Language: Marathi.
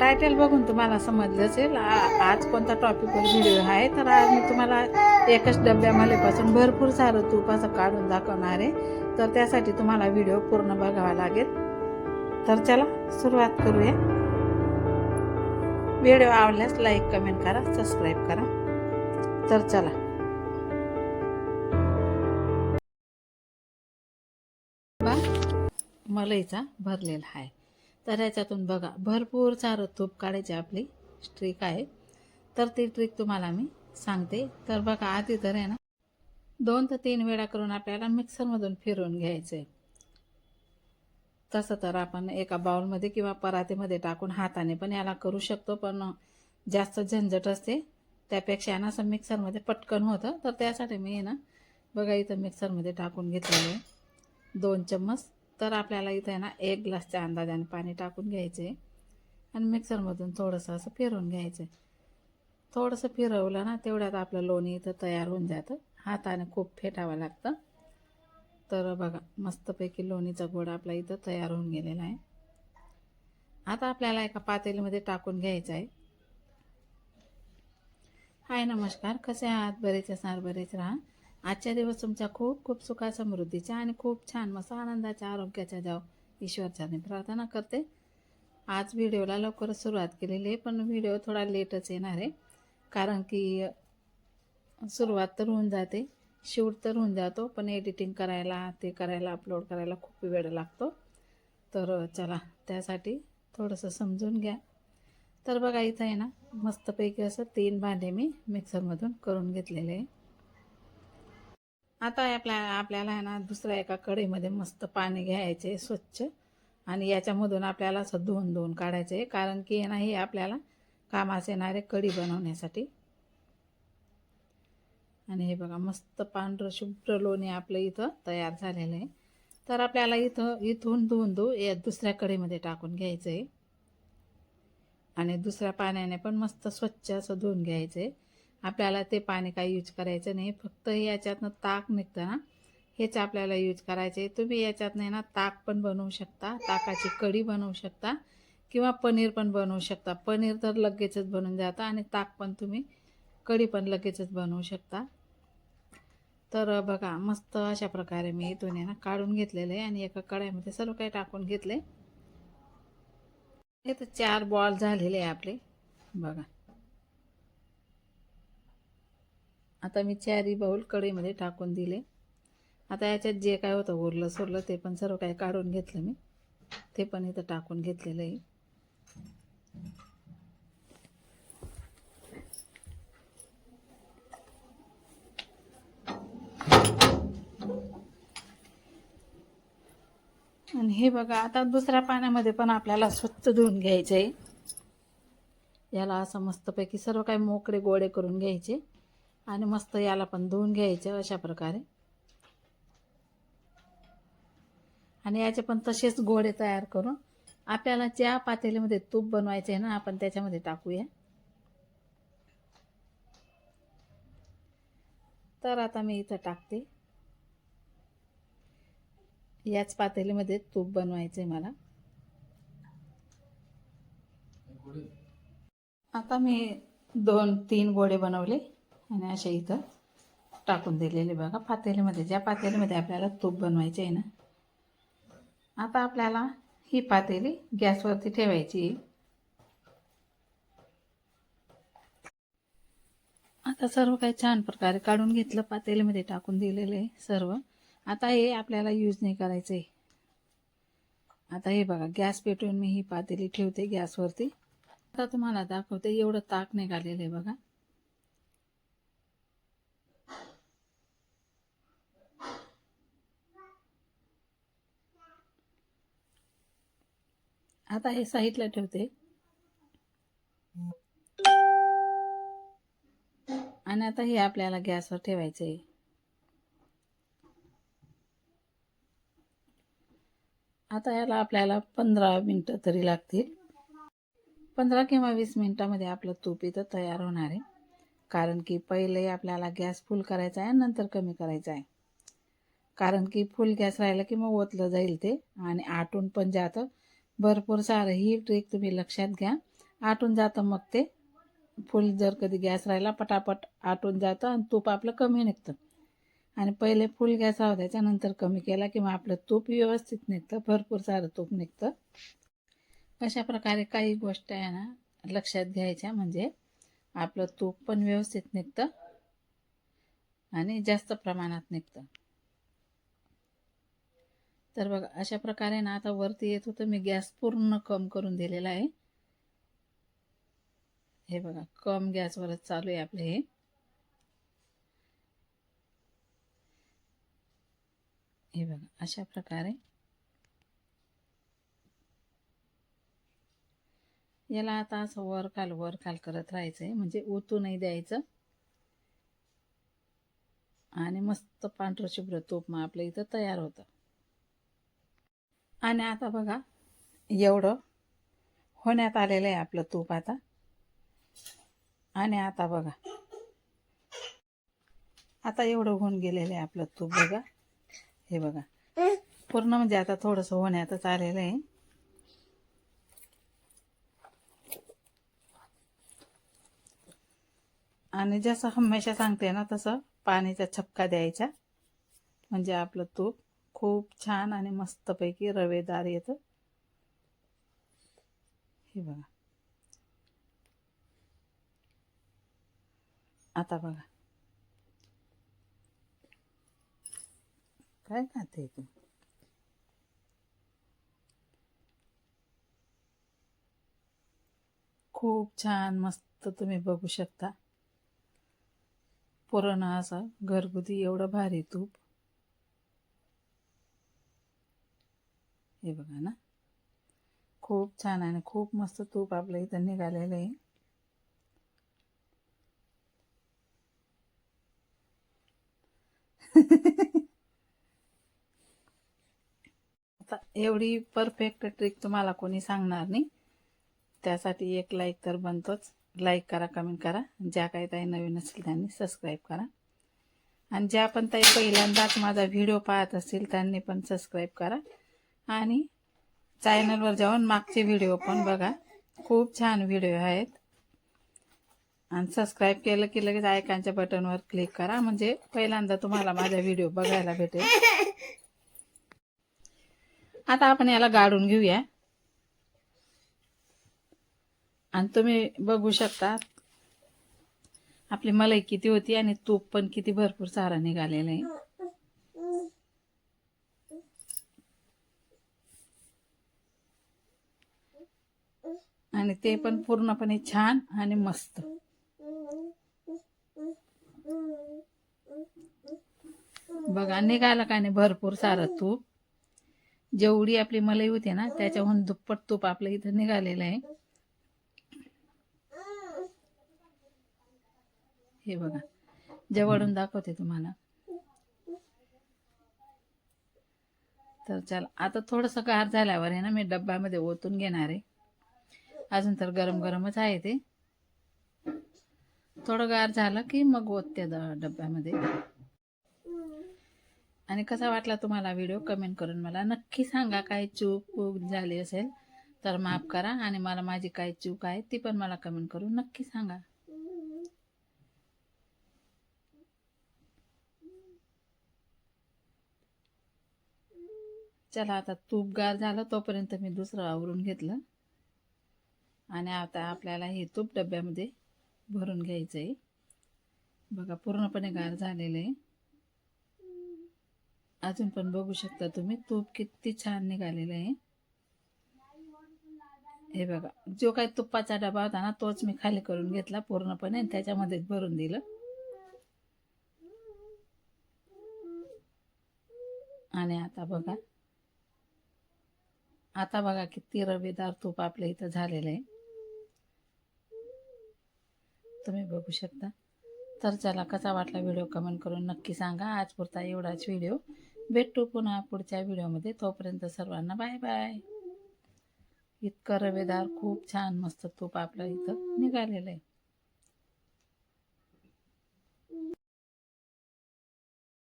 टायटल बघून तुम्हाला समजलं असेल. आज कोणता टॉपिकवर व्हिडिओ आहे? तर आज मी तुम्हाला एकच डब्यामध्येपासून भरपूर सारं तूप असं काढून दाखवणार आहे. तर त्यासाठी तुम्हाला व्हिडिओ पूर्ण बघावा लागेल. तर चला सुरुवात करूया. व्हिडिओ आवडल्यास लाईक कमेंट करा सबस्क्राईब करा. तर चला. मलईचा भरलेला आहे. तर याच्यातून बघा. भरपूर सारं तूप काढायची आपली ट्रिक आहे. तर ती ट्रिक तुम्हाला मी सांगते. तर बघा आधी तर आहे ना दोन ते तीन वेळा करून आपल्याला मिक्सरमधून फिरवून घ्यायचं. आहे तसं तर आपण एका बाउलमध्ये किंवा परातीमध्ये टाकून हाताने पण याला करू शकतो पण जास्त झंझट असते. त्यापेक्षा ना असं मिक्सरमध्ये पटकन होतं. तर त्यासाठी मी आहे ना बघा इथं मिक्सरमध्ये टाकून घेतलेलं आहे. दोन चम्मच तर आपल्याला इथं आहे ना एक ग्लासच्या अंदाजाने पाणी टाकून घ्यायचे. आणि मिक्सरमधून थोडंसं असं फिरवून घ्यायचं. थोडंसं फिरवलं ना तेवढ्यात आपलं लोणी इथं तयार होऊन जातं. हाताने खूप फेटावं लागतं. तर बघा मस्तपैकी लोणीचा गोड आपला इथं तयार होऊन गेलेला आहे. आता आपल्याला एका पातेलीमध्ये टाकून घ्यायचं आहे. हाय नमस्कार. कसे आहात? बरेच असणार बरेच राहा. आजच्या दिवस तुमच्या खूप खूप सुखा समृद्धीच्या आणि खूप छान मस्त आनंदाच्या आरोग्याच्या जाव. ईश्वरच्याने प्रार्थना करते. आज व्हिडिओला लवकरच सुरुवात केलेली आहे पण व्हिडिओ थोडा लेटच येणार आहे. कारण की सुरुवात तर होऊन जाते शूट तर होऊन जातो पण एडिटिंग करायला ते करायला अपलोड करायला खूप वेळ लागतो. तर चला त्यासाठी थोडंसं समजून घ्या. तर बघा इथं आहे ना मस्तपैकी असं तीन भांडे मी मिक्सरमधून करून घेतलेले आहे. आता आपल्या आपल्याला आहे ना दुसऱ्या एका कढईमध्ये मस्त पाणी घ्यायचे स्वच्छ. आणि याच्यामधून आपल्याला असं धुवून धुवून काढायचं. आहे कारण की आहे ना हे आपल्याला कामास येणारे कढी बनवण्यासाठी. आणि हे बघा मस्त पांढरं शुभ्र लोणी आपलं इथं तयार झालेलं आहे. तर आपल्याला इथं इथून धुवून धुवू या दुसऱ्या कढईमध्ये टाकून घ्यायचं आहे आणि दुसऱ्या पाण्याने पण मस्त स्वच्छ असं धुवून घ्यायचं आहे आपल्याला ते पाणी काही यूज करायचं नाही. फक्त याच्यातनं ताक निघतं ना. हेच आपल्याला यूज करायचे तुम्ही याच्यातनं ना ताक पण बनवू शकता. ताकाची कढी बनवू शकता. किंवा पनीर पण बनवू शकता. पनीर तर लगेचच बनून जातं आणि ताक पण तुम्ही कढी पण लगेचच बनवू शकता. तर बघा मस्त अशा प्रकारे मी इथून आहे ना काढून घेतलेलं आहे आणि एका कढाईमध्ये सर्व काही टाकून घेतले हे तर चार बॉल झालेले आहे आपले. बघा. आता मी चारी बाऊल कढईमध्ये टाकून दिले. आता याच्यात जे काय होतं उरलं सोरलं ते पण सर्व काही काढून घेतलं मी. ते पण इथं टाकून घेतलेलं आहे. आणि हे बघा आता दुसऱ्या पाण्यामध्ये पण आपल्याला स्वच्छ धुवून घ्यायचं आहे याला असं मस्तपैकी सर्व काही मोकळे गोळे करून घ्यायचे. आणि मस्त याला पण धुवून घ्यायचं अशा प्रकारे. आणि याचे पण तसेच गोळे तयार करून आपल्याला ज्या पातेलीमध्ये तूप बनवायचे आहे ना आपण त्याच्यामध्ये टाकूया. तर आता मी इथं टाकते. याच पातेलीमध्ये तूप बनवायचं आहे मला. आता मी दोन तीन गोळे बनवले. आणि अशा इथं टाकून दिलेले बघा. पातेलीमध्ये ज्या पातेलीमध्ये आपल्याला तूप बनवायचे आहे ना आता आपल्याला ही पातेली गॅसवरती ठेवायची. आहे. आता सर्व काही छान प्रकारे काढून घेतलं पातेलीमध्ये टाकून दिलेलं आहे सर्व. आता हे आपल्याला यूज नाही करायचं. आहे आता हे बघा गॅस पेटवून मी ही पातेली ठेवते गॅसवरती. आता तुम्हाला दाखवते एवढं ताक निघालेलं आहे बघा. आता हे साईडला ठेवते. आणि आता हे आपल्याला गॅसवर ठेवायचं आहे आता याला आपल्याला पंधरा मिनटं तरी लागतील. पंधरा किंवा वीस मिनटामध्ये आपलं तूप इथं तयार होणार आहे. कारण की पहिले आपल्याला गॅस फुल करायचा आहे नंतर कमी करायचा आहे. कारण की फुल गॅस राहिला की मग ओतलं जाईल ते. आणि आटून पण जातं. भरपूर सारं. ही ट्रिक तुम्ही लक्षात घ्या. आटून जातं मग ते. फुल जर कधी गॅस राहिला पटापट आटून जातं आणि तूप आपलं कमी निघतं. आणि पहिले फुल गॅस राहू त्याच्यानंतर कमी केला की मग आपलं तूप व्यवस्थित निघतं. भरपूर सारं तूप निघतं. अशा प्रकारे काही गोष्ट आहे ना लक्षात घ्यायच्या. म्हणजे आपलं तूप पण व्यवस्थित निघतं आणि जास्त प्रमाणात निघतं. तर बघा अशा प्रकारे ना आता वरती येत होतं मी गॅस पूर्ण कम करून दिलेला आहे. हे बघा कम गॅसवरच चालू आहे आपले हे. हे बघा अशा प्रकारे. याला आता असं वर खाल वर खाल करत राहायचं आहे म्हणजे ओतू नाही द्यायचं. आणि मस्त पांढरं शुभ्र तूप मग आपलं इथं तयार होतं. आणि आता बघा एवढं होण्यात आलेलं आहे आपलं तूप आता. आणि आता बघा आता एवढं होऊन गेलेलं आहे आपलं तूप बघा. हे बघा पूर्ण म्हणजे आता थोडंसं होण्यातच आलेलं आहे. आणि जसं हमेशा सांगते ना तसं पाण्याचा छपका द्यायचा म्हणजे आपलं तूप. खूप छान आणि मस्तपैकी रवेदार येतं. हे बघा. आता बघा. काय खाते तू? खूप छान मस्त तुम्ही बघू शकता. पुरण असं घरगुती एवढं भारी तूप. हे बघा ना. खूप छान आणि खूप मस्त तूप आपल्या इथं निघालेलं आहे. आता एवढी परफेक्ट ट्रिक तुम्हाला कोणी सांगणार नाही. त्यासाठी एक लाईक तर बनतोच. लाईक करा कमेंट करा. ज्या काही ताई नवीन असेल त्यांनी सबस्क्राईब करा. आणि ज्या पण ताई पहिल्यांदाच माझा व्हिडिओ पाहत असतील त्यांनी पण सबस्क्राईब करा. आणि चॅनलवर जाऊन मागचे व्हिडिओ पण बघा. खूप छान व्हिडिओ आहेत. आणि सबस्क्राईब केलं की लगेच आयकांच्या बटनवर क्लिक करा. म्हणजे पहिल्यांदा तुम्हाला माझा व्हिडिओ बघायला भेटेल. आता आपण याला गाडून घेऊया. आणि तुम्ही बघू शकता आपली मलाई किती होती आणि तूप पण किती भरपूर सारा निघालेला आहे. आणि ते पण पूर्णपणे छान आणि मस्त. बघा निघालं का नाही भरपूर सारं तूप. जेवढी आपली मलाई होती ना त्याच्याहून दुप्पट तूप आपलं इथं निघालेलं आहे. हे बघा जवळून दाखवते तुम्हाला. तर चला आता थोडंसं गार झाल्यावर आहे ना मी डब्यामध्ये ओतून घेणार आहे. अजून तर गरम गरमच आहे ते. थोडं गार झालं की मग ओतते डब्यामध्ये. आणि कसा वाटला तुम्हाला व्हिडिओ? कमेंट करून मला नक्की सांगा. काय चूक चूक झाली असेल तर माफ करा. आणि मला माझी काय चूक आहे ती पण मला कमेंट करून नक्की सांगा. चला आता तूप गार झालं तोपर्यंत मी दुसरं आवरून घेतलं. आणि आता आपल्याला हे तूप डब्यामध्ये भरून घ्यायचं आहे बघा पूर्णपणे गार झालेलं आहे अजून पण बघू शकता तुम्ही तूप किती छान निघालेलं आहे. हे बघा जो काही तुपाचा डबा होता ना तोच मी खाली करून घेतला पूर्णपणे आणि त्याच्यामध्येच भरून दिलं. आणि आता बघा आता बघा किती रवेदार तूप आपल्या इथं झालेलं आहे. तुम्ही बघू शकता. तर चला कसा वाटला व्हिडिओ कमेंट करून नक्की सांगा. आज पुरता एवढाच व्हिडिओ. भेटू पुन्हा पुढच्या व्हिडिओमध्ये. तोपर्यंत सर्वांना बाय बाय इतकं रवेदार खूप छान मस्त तूप आपलं इथं निघालेलं आहे.